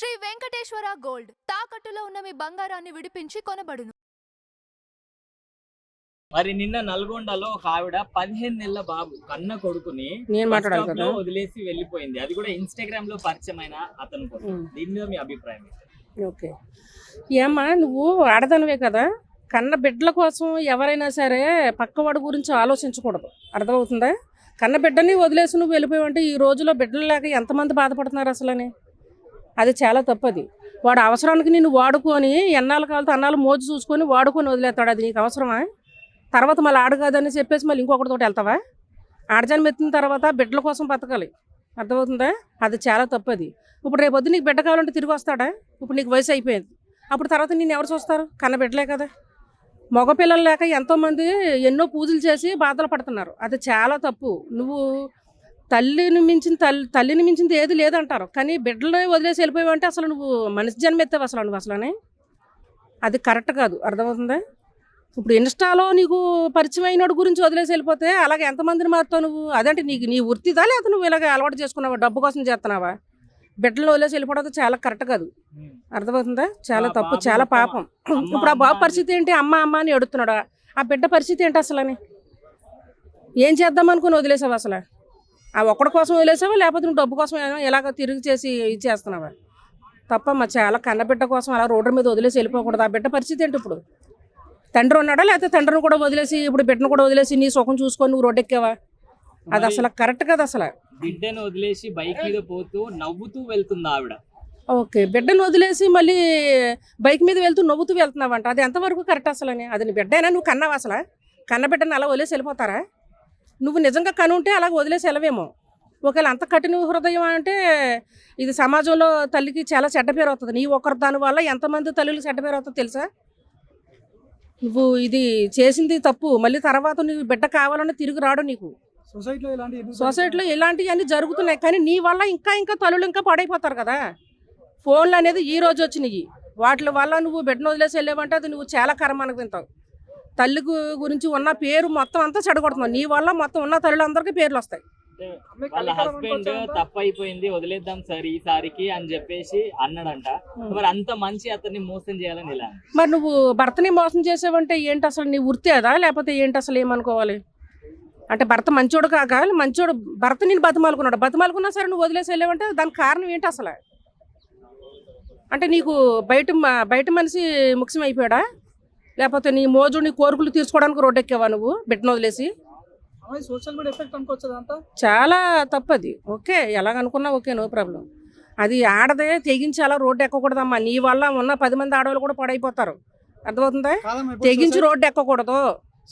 Shri Venkateswara gold. తాకట్టులో ఉన్న మీ బంగారాన్ని విడిపించి కొనబడును. మరి నిన్న నల్గొండలో ఒక ఆవిడ పదిహేను నెలల బాబు కన్న కొడుకుని బస్ స్టాప్లో వదిలేసి వెళ్ళిపోయింది. అది కూడా ఇన్స్టాగ్రామ్లో పరిచయమైన అతను కోసం. దీని మీద మీ అభిప్రాయం ఏంటి? ఓకే. ఏమ్మా నువ్వు ఆడదానివే కదా? కన్న బిడ్డల కోసం ఎవరైనా సరే పక్కవాడి గురించి ఆలోచించకూడదు. అర్థమవుతుందా? కన్న బిడ్డని వదిలేసి నువ్వు వెళ్ళిపోయావంటే ఈ రోజులో బిడ్డలు లేక ఎంతమంది బాధపడుతున్నారు అసలని? అది చాలా తప్పది. వాడు అవసరానికి నిన్ను వాడుకొని ఎన్నాళ్ళు కాలతో అన్నాళ్ళు మోజు చూసుకొని వాడుకొని వదిలేస్తాడు అది నీకు అవసరమా? తర్వాత మళ్ళీ ఆడు కాదని చెప్పేసి మళ్ళీ ఇంకొకటితోటి వెళ్తావా? ఆడజాన్ని మెత్తిన తర్వాత బిడ్డల కోసం బతకాలి. అర్థమవుతుందా? అది చాలా తప్పది. ఇప్పుడు రేపు నీకు బిడ్డ కావాలంటే తిరిగి వస్తాడా? ఇప్పుడు నీకు వయసు అయిపోయింది. అప్పుడు తర్వాత నేను ఎవరు చూస్తారు? కన్న బిడ్డలే కదా. మగపిల్లలు లేక ఎంతోమంది ఎన్నో పూజలు చేసి బాధలు పడుతున్నారు. అది చాలా తప్పు. నువ్వు తల్లిని మించిన తల్లి తల్లిని మించింది ఏది లేదంటారు. కానీ బిడ్డలు వదిలేసి వెళ్ళిపోయావంటే అసలు నువ్వు మనిషి జన్మ ఎత్తావు అసలు నువ్వు అసలు అది కరెక్ట్ కాదు. అర్థమవుతుందా? ఇప్పుడు ఇన్స్టాలో నీకు పరిచయం అయినోడు గురించి వదిలేసి వెళ్ళిపోతే అలాగే ఎంతమందిని మారుతావు నువ్వు? అదంటే నీకు నీ వృత్తిదా లేదా నువ్వు ఇలాగ అలవాటు చేసుకున్నావా? డబ్బు కోసం చేస్తున్నావా? బిడ్డలను వదిలేసి వెళ్ళిపోవడం చాలా కరెక్ట్ కాదు. అర్థమవుతుందా? చాలా తప్పు చాలా పాపం. ఇప్పుడు ఆ బాబు పరిస్థితి ఏంటి? అమ్మ అమ్మ అని ఎడుతున్నాడు ఆ బిడ్డ పరిస్థితి ఏంటి అసలు అని? ఏం చేద్దాం అనుకుని వదిలేసావు అసలు? ఆ ఒక్కడి కోసం వదిలేసావా? లేకపోతే నువ్వు డబ్బు కోసం ఇలాగ తిరిగి చేసి ఇచ్చేస్తున్నావా తప్పమ్మా చాలా కన్న బిడ్డ కోసం అలా రోడ్డు మీద వదిలేసి వెళ్ళిపోకూడదు. ఆ బిడ్డ పరిస్థితి ఏంటి ఇప్పుడు? తండ్రి ఉన్నాడా? లేకపోతే తండ్రిని కూడా వదిలేసి ఇప్పుడు బిడ్డను కూడా వదిలేసి నీ సుఖం చూసుకొని నువ్వు రోడ్డు ఎక్కావా అది అసలు కరెక్ట్ కదా అసలు. బిడ్డను వదిలేసి బైక్ మీద పోతూ నవ్వుతూ వెళ్తుంది ఆవిడ. ఓకే. బిడ్డను వదిలేసి మళ్ళీ బైక్ మీద వెళ్తూ నవ్వుతూ వెళ్తున్నావంట. అది ఎంతవరకు కరెక్ట్ అసలు అని? అది నీ బిడ్డైనా? నువ్వు కన్నావా అసలు? కన్న బిడ్డను అలా వదిలేసి వెళ్ళిపోతారా? నువ్వు నిజంగా కనుంటే అలా వదిలేసి వెళ్ళవేమో. ఒకవేళ అంత కఠిన హృదయం అంటే ఇది సమాజంలో తల్లికి చాలా చెడ్డ పేరు అవుతుంది నీ ఒక్కరి దాని వల్ల ఎంతమంది తల్లులు చెడ్డ పేరు అవుతుంది తెలుసా? నువ్వు ఇది చేసింది తప్పు. మళ్ళీ తర్వాత నీకు బిడ్డ కావాలని తిరిగి రాడు నీకు. సొసైటీలో ఇలాంటి సొసైటీలో ఇలాంటివన్నీ జరుగుతున్నాయి. కానీ నీ వల్ల ఇంకా ఇంకా తల్లులు ఇంకా పాడైపోతారు కదా. ఫోన్లు అనేది ఈ రోజు వచ్చినాయి. వాటి వల్ల నువ్వు బిడ్డను వదిలేసి వెళ్ళావంటే అది నువ్వు చాలా కర్మానికి తింటావు. తల్లి గురించి ఉన్న పేరు మొత్తం అంతా చెడగొడుతున్నావు నీ వల్ల మొత్తం ఉన్న తల్లులందరికీ పేర్లు వస్తాయి. అంటే అమ్మాయి వాళ్ళ కలికాలం హస్బెండ్ అనుకోవచ్చా? తప్పు అయిపోయింది వదిలేద్దాం సార్ ఈసారికి అని చెప్పేసి అన్నాడంట. మరి అంత మంచి అతన్ని మోసం చేయాలని ఇలా మరి నువ్వు భర్తని మోసం చేసావంటే ఏంటి అసలు? నీ వృత్తి అదా? లేకపోతే ఏంటి అసలు ఏమనుకోవాలి? అంటే భర్త మంచోడు కాక మంచోడు భర్త నేను బతిమాలుకున్నాడు. బతిమాలుకున్నా సరే నువ్వు వదిలేసి వెళ్ళావంటే దానికి కారణం ఏంటి అసలు? అంటే నీకు బయట మ- బయట మనిషి ముఖ్యం అయిపోయాడా లేకపోతే నీ మోజు నీ కోరికలు తీర్చుకోవడానికి రోడ్డు ఎక్కావా నువ్వు? బిడ్డను వదిలేసి? సోషల్ మీడియా ఎఫెక్ట్ అనుకోవచ్చు అంతా చాలా తప్పది. ఓకే ఎలాగనుకున్నా ఓకే నో ప్రాబ్లం. అది ఆడదే తెగించి అలా రోడ్డు ఎక్కకూడదమ్మా నీ వల్ల ఉన్న పది మంది ఆడవాళ్ళు కూడా పడైపోతారు. అర్థమవుతుందా? తెగించి రోడ్డు ఎక్కకూడదు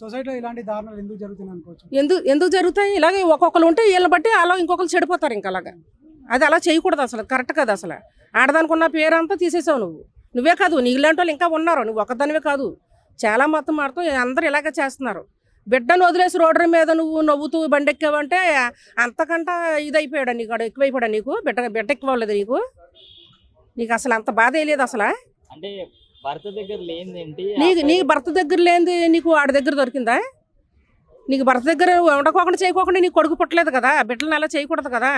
సొసైటీలో ఇలాంటి దారుణాలు ఎందుకు జరుగుతున్నాయి అనుకోవచ్చు? ఎందుకు ఎందుకు జరుగుతాయి? ఇలాగే ఒక్కొక్కరు ఉంటే వీళ్ళని బట్టి అలా ఇంకొకరు చెడిపోతారు ఇంకా అలాగా. అది అలా చేయకూడదు అసలు కరెక్ట్ కాదు అసలు. ఆడదానికి ఉన్న పేరంతా తీసేసావు నువ్వు. నువ్వే కాదు నీలాంటి వాళ్ళు ఇంకా ఉన్నారు. నువ్వు ఒక్కదానివే కాదు. చాలా మొత్తం మాత్రం అందరూ ఇలాగే చేస్తున్నారు. బిడ్డను వదిలేసి రోడ్డు మీద నువ్వు నవ్వుతూ బండి ఎక్కావంటే అంతకంట ఇదైపోయాడా నీకు ఆడ ఎక్కువైపోయాడా నీకు బిడ్డ బిడ్డ ఎక్కువ అవ్వలేదు నీకు? నీకు అసలు అంత బాధ లేదు అసలు? అంటే భర్త దగ్గర లేనిదేంటి నీకు నీ భర్త దగ్గర లేనిది నీకు ఆడ దగ్గర దొరికిందా? నీకు భర్త దగ్గర ఉండకోకుండా చేయకోకుండా నీకు కొడుకు పుట్టలేదు కదా? బిడ్డలను అలా చేయకూడదు కదా?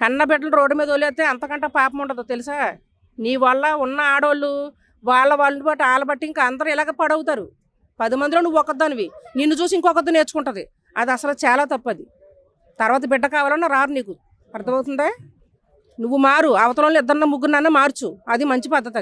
కన్న బిడ్డలు రోడ్డు మీద వదిలేస్తే అంతకంటే పాపం ఉండదు తెలుసా? నీ వల్ల ఉన్న ఆడవాళ్ళు వాళ్ళ వాళ్ళని బట్టి వాళ్ళ బట్టి ఇంకా అందరూ ఇలాగ పడవుతారు. పది మందిలో నువ్వు ఒక్కదానివి నిన్ను చూసి ఇంకొకరితో నేర్చుకుంటుంది. అది అసలు చాలా తప్పది. తర్వాత బిడ్డ కావాలన్నా రారు నీకు. అర్థమవుతుందా? నువ్వు మారు. అవతలంలో ఇద్దరిన ఇద్దరు ముగ్గురు మార్చు. అది మంచి పద్ధతి